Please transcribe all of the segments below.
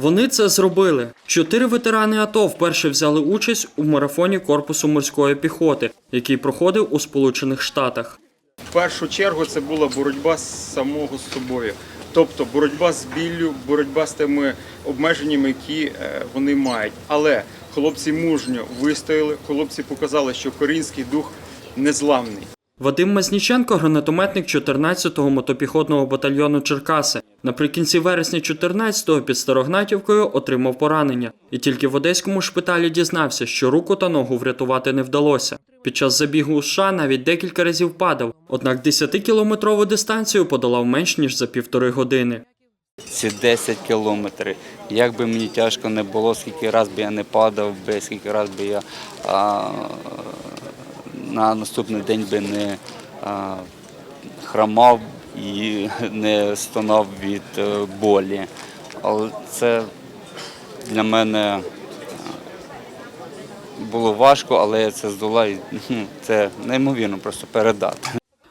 Вони це зробили. Чотири ветерани АТО вперше взяли участь у марафоні корпусу морської піхоти, який проходив у Сполучених Штатах. В першу чергу це була боротьба з самого з собою. Тобто боротьба з біллю, боротьба з тими обмеженнями, які е, вони мають. Але хлопці мужньо вистояли, хлопці показали, що корінський дух незламний. Вадим Мазніченко, гранатометник 14-го мотопіхотного батальйону Черкаси. Наприкінці вересня 14-го під Старогнатівкою отримав поранення, і тільки в одеському шпиталі дізнався, що руку та ногу врятувати не вдалося. Під час забігу у США навіть декілька разів падав, однак 10-кілометрову дистанцію подолав менш ніж за півтори години. ці 10 кілометрів. Як би мені тяжко не було, скільки раз би я не падав, би, скільки раз би я а, на наступний день би не а, хромав і не стонав від е, болі. Але це для мене е, було важко, але я це здолав. Це неймовірно просто передати.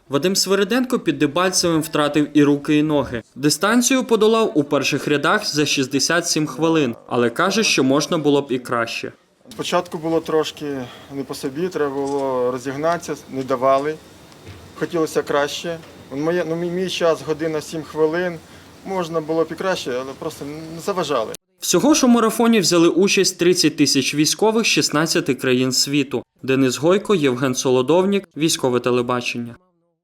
Вадим Свириденко під Дебальцевим втратив і руки, і ноги. Дистанцію подолав у перших рядах за 67 хвилин, але каже, що можна було б і краще. Спочатку було трошки не по собі, треба було розігнатися, не давали. Хотілося краще. Моє, ну, мій, час година 7 хвилин. Можна було б і краще, але просто не заважали. Всього ж у марафоні взяли участь 30 тисяч військових з 16 країн світу. Денис Гойко, Євген Солодовнік, військове телебачення.